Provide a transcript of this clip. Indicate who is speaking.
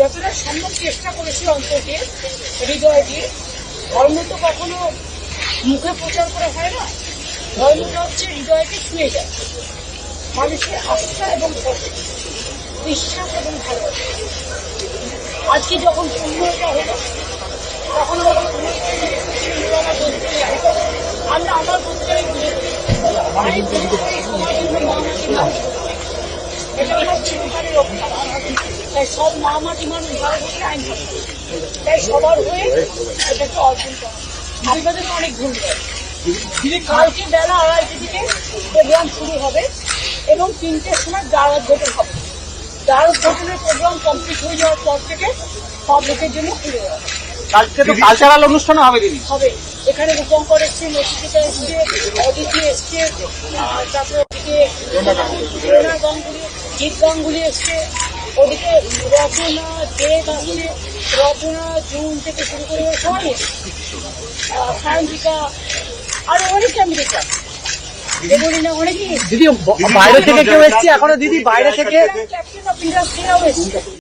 Speaker 1: যতটা সম্ভব চেষ্টা করেছি অন্তকে হৃদয় দিয়ে ধর্ম তো কখনো মুখে প্রচার করা হয় না। ধর্মটা হচ্ছে হৃদয়কে ছুঁয়ে যায়। মানুষের আস্থা এবং বিশ্বাস এবং ভালোবাসা। আজকে যখন শূন্যতা হলো, তখন আমার আমার যাই বুঝে তোমার জন্য মা মাটি মানুষ করে। এটা আমার চিরকালের অভ্যাস তাই সব মা মাটি মানুষ ভালোবাসে আইন। তাই সবার হয়ে এটাকে অর্জন করা। আপনাদের অনেক ধন্যবাদ কালকে বেলা আড়াইটে থেকে প্রোগ্রাম শুরু হবে এবং তিনটের সময় দ্বার উদ্ঘাটন হবে। দ্বার উদ্ঘাটনের প্রোগ্রাম কমপ্লিট হয়ে যাওয়ার পর থেকে পাবলিকের জন্য খুলে যাবে
Speaker 2: কালকে তো কালচারাল অনুষ্ঠানও হবে দিদি।
Speaker 1: হবে। এখানে রূপঙ্কর এসছে নচিকেতা এসছে অদিতি এসছে তারপরে গাঙ্গুলি গাঙ্গুলি এসছে। ওদিকে রচনা যে আসছে রচনা জুন থেকে শুরু করে সবাই সায়ন্তিকা আরও অনেক আমি দেখলাম
Speaker 2: দিদি বাইরে থেকে কেউ এসছে? এখনও দিদি বাইরে থেকে